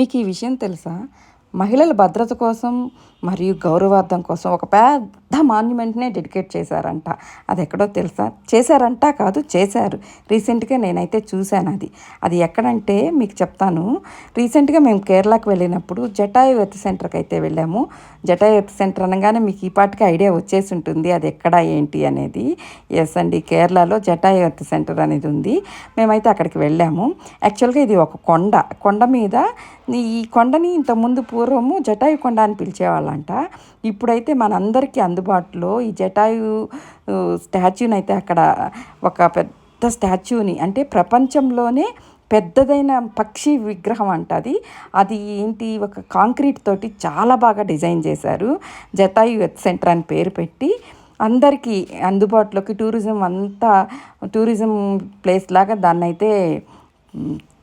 మీకు ఈ విషయం తెలుసా? మహిళల భద్రత కోసం మరియు గౌరవార్థం కోసం ఒక పెద్ద మాన్యుమెంట్నే డెడికేట్ చేశారంట. అది ఎక్కడో తెలుసా? చేశారంట కాదు చేశారు. రీసెంట్గా నేనైతే చూశాను అది. అది ఎక్కడంటే మీకు చెప్తాను. రీసెంట్గా మేము కేరళకు వెళ్ళినప్పుడు జటాయు ఎర్త్ సెంటర్కి అయితే వెళ్ళాము. జటాయు ఎర్త్ సెంటర్ అనగానే మీకు ఈ పాటికి ఐడియా వచ్చేసి ఉంటుంది. అది ఎక్కడ ఏంటి అనేది. ఎస్ అండి కేరళలో జటాయు ఎర్త్ సెంటర్ అనేది ఉంది. మేమైతే అక్కడికి వెళ్ళాము. యాక్చువల్గా ఇది ఒక కొండ. కొండ మీద ఈ కొండని ఇంతకుముందు పూర్వము జటాయు కొండ అని పిలిచేవాళ్ళంట. ఇప్పుడైతే మనందరికీ అందుబాటులో ఈ జటాయు స్టాచ్యూని అయితే అక్కడ ఒక పెద్ద స్టాచ్యూని అంటే ప్రపంచంలోనే పెద్దదైన పక్షి విగ్రహం అంట అది. అది ఏంటి? ఒక కాంక్రీట్ తోటి చాలా బాగా డిజైన్ చేశారు. జటాయు ఎత్ సెంటర్ అని పేరు పెట్టి అందరికీ అందుబాటులోకి టూరిజం అంతా టూరిజం ప్లేస్ లాగా దాన్ని అయితే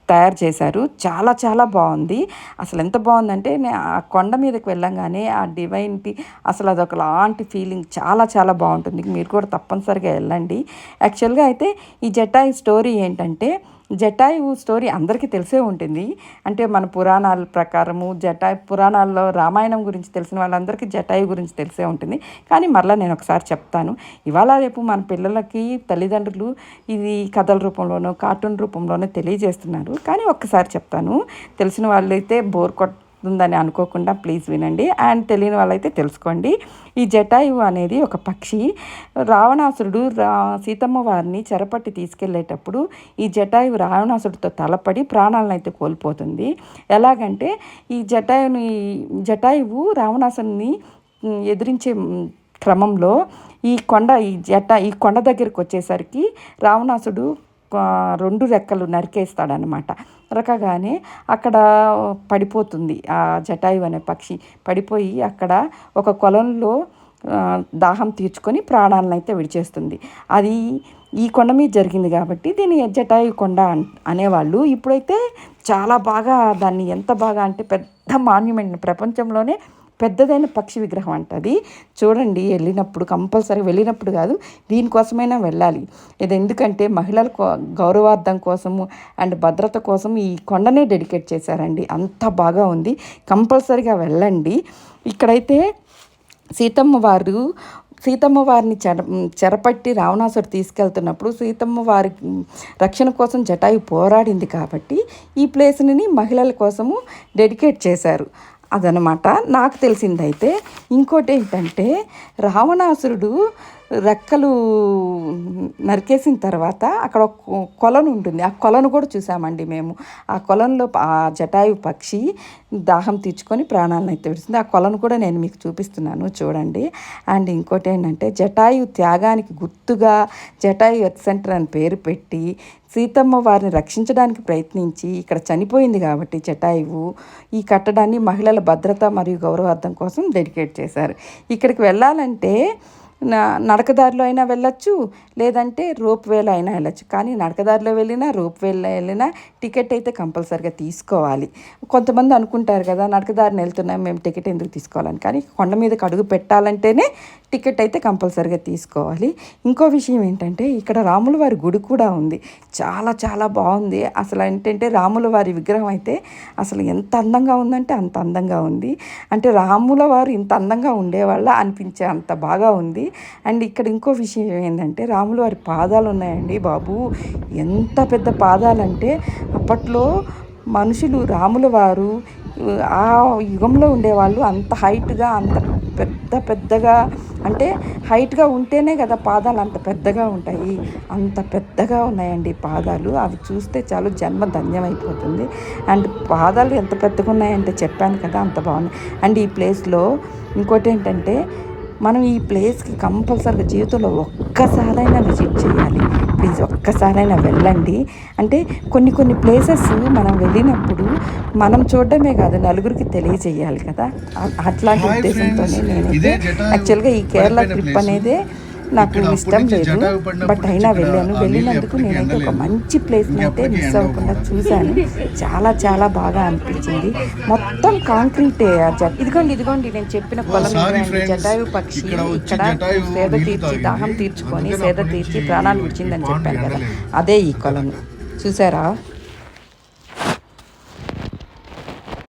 తయారు చేశారు. చాలా చాలా బాగుంది. అసలు ఎంత బాగుందంటే నేను ఆ కొండ మీదకి వెళ్ళంగానే ఆ డివైన్కి అసలు అదొక లాంటి ఫీలింగ్ చాలా చాలా బాగుంటుంది. మీరు కూడా తప్పనిసరిగా వెళ్ళండి. యాక్చువల్గా అయితే ఈ జటాయి స్టోరీ ఏంటంటే జటాయు స్టోరీ అందరికీ తెలిసే ఉంటుంది. అంటే మన పురాణాల ప్రకారము జటాయు పురాణాల్లో రామాయణం గురించి తెలిసిన వాళ్ళందరికీ జటాయు గురించి తెలిసే ఉంటుంది. కానీ మరలా నేను ఒకసారి చెప్తాను. ఇవాళ రేపు మన పిల్లలకి తల్లిదండ్రులు ఇది కథల రూపంలోనో కార్టూన్ రూపంలోనో తెలియజేస్తున్నారు. కానీ ఒక్కసారి చెప్తాను. తెలిసిన వాళ్ళైతే బోర్ ఉందని అనుకోకుండా ప్లీజ్ వినండి. అండ్ తెలియని వాళ్ళైతే తెలుసుకోండి. ఈ జటాయువు అనేది ఒక పక్షి. రావణాసురుడు రా సీతమ్మ వారిని చెరపట్టి తీసుకెళ్ళేటప్పుడు ఈ జటాయువు రావణాసుడితో తలపడి ప్రాణాలను అయితే కోల్పోతుంది. ఎలాగంటే ఈ జటాయుని జటాయువు రావణాసుని ఎదిరించే క్రమంలో ఈ కొండ ఈ జట ఈ కొండ దగ్గరికి వచ్చేసరికి రావణాసుడు రెండు రెక్కలు నరికేస్తాడనమాట. నరకగానే అక్కడ పడిపోతుంది ఆ జటాయు అనే పక్షి. పడిపోయి అక్కడ ఒక కొలంలో దాహం తీర్చుకొని ప్రాణాలను అయితే విడిచేస్తుంది. అది ఈ కొండ మీద జరిగింది కాబట్టి దీన్ని జటాయు కొండ అనేవాళ్ళు ఇప్పుడైతే చాలా బాగా దాన్ని ఎంత బాగా అంటే పెద్ద మాన్యుమెంట్ ప్రపంచంలోనే పెద్దదైన పక్షి విగ్రహం అంట అది. చూడండి వెళ్ళినప్పుడు కంపల్సరీ వెళ్ళినప్పుడు కాదు దీనికోసమైనా వెళ్ళాలి. ఇది ఎందుకంటే మహిళల కో- గౌరవార్థం కోసము అండ్ భద్రత కోసం ఈ కొండనే డెడికేట్ చేశారండి. అంత బాగా ఉంది. కంపల్సరీగా వెళ్ళండి. ఇక్కడైతే సీతమ్మ వారు సీతమ్మ వారిని చెర చెరపట్టి రావణాసుడు తీసుకెళ్తున్నప్పుడు సీతమ్మ వారి రక్షణ కోసం జటాయు పోరాడింది కాబట్టి ఈ ప్లేస్ని మహిళల కోసము డెడికేట్ చేశారు. అదనమాట. నాకు తెలిసిందైతే ఇంకోటి ఏంటంటే రావణాసురుడు రెక్కలు నరికేసిన తర్వాత అక్కడ ఒక కొలను ఉంటుంది. ఆ కొలను కూడా చూసామండి మేము. ఆ కొలంలో ఆ జటాయు పక్షి దాహం తీర్చుకొని ప్రాణాలను అయితే విడుస్తుంది. ఆ కొలను కూడా నేను మీకు చూపిస్తున్నాను చూడండి. అండ్ ఇంకోటి ఏంటంటే జటాయు త్యాగానికి గుర్తుగా జటాయు ఎత్ సెంటర్ అని పేరు పెట్టి సీతమ్మ వారిని రక్షించడానికి ప్రయత్నించి ఇక్కడ చనిపోయింది కాబట్టి జటాయువు ఈ కట్టడాన్ని మహిళల భద్రత మరియు గౌరవార్థం కోసం డెడికేట్ చేశారు. ఇక్కడికి వెళ్ళాలంటే నడకదారిలో అయినా వెళ్ళొచ్చు లేదంటే రోప్ వేలో అయినా వెళ్ళొచ్చు. కానీ నడకదారిలో వెళ్ళినా రోప్ వేలో వెళ్ళినా టికెట్ అయితే కంపల్సరిగా తీసుకోవాలి. కొంతమంది అనుకుంటారు కదా నడకదారిని వెళ్తున్నాం మేము టికెట్ ఎందుకు తీసుకోవాలని. కానీ కొండ మీదకి అడుగు పెట్టాలంటేనే టికెట్ అయితే కంపల్సరిగా తీసుకోవాలి. ఇంకో విషయం ఏంటంటే ఇక్కడ రాముల వారి గుడి కూడా ఉంది. చాలా చాలా బాగుంది. అసలు ఏంటంటే రాముల వారి విగ్రహం అయితే అసలు ఎంత అందంగా ఉందంటే అంత అందంగా ఉంది. అంటే రాముల వారు ఇంత అందంగా ఉండేవాళ్ళ అనిపించే అంత బాగా ఉంది. అండ్ ఇక్కడ ఇంకో విషయం ఏంటంటే రాములు వారి పాదాలు ఉన్నాయండి బాబు. ఎంత పెద్ద పాదాలంటే అప్పట్లో మనుషులు రాముల వారు ఆ యుగంలో ఉండేవాళ్ళు అంత హైట్గా అంత పెద్ద పెద్దగా అంటే హైట్గా ఉంటేనే కదా పాదాలు అంత పెద్దగా ఉంటాయి. అంత పెద్దగా ఉన్నాయండి పాదాలు. అవి చూస్తే చాలు జన్మ ధన్యమైపోతుంది అండ్ పాదాలు ఎంత పెద్దగా ఉన్నాయంటే చెప్పాను కదా అంత బాగున్నాయి. అండ్ ఈ ప్లేస్లో ఇంకోటి ఏంటంటే మనం ఈ ప్లేస్కి కంపల్సరీగా జీవితంలో ఒక్కసారైనా విజిట్ చేయాలి ప్లీజ్ ఒక్కసారైనా వెళ్ళండి అంటే కొన్ని కొన్ని ప్లేసెస్ మనం వెళ్ళినప్పుడు మనం చూడడమే కాదు నలుగురికి తెలియజేయాలి కదా అట్లాంటి ఉద్దేశంతోనే. నేను యాక్చువల్గా ఈ కేరళ ట్రిప్. అనేదే నాకు ఇష్టం లేదు బట్ అయినా వెళ్ళాను వెళ్ళినందుకు నేనైతే ఒక. మంచి ప్లేస్ని అయితే మిస్ అవ్వకుండా కూడా. చూశాను చాలా చాలా బాగా అనిపించింది మొత్తం కాంక్రీటే ఇదిగోండి ఇదిగోండి నేను చెప్పిన పొలం. జటాయు పక్షి ఇక్కడ సేద తీర్చి. దాహం తీర్చుకొని సేద తీర్చి ప్రాణాలు విడిచిందని చెప్పాను కదా. అదే ఈ కొలను చూసారా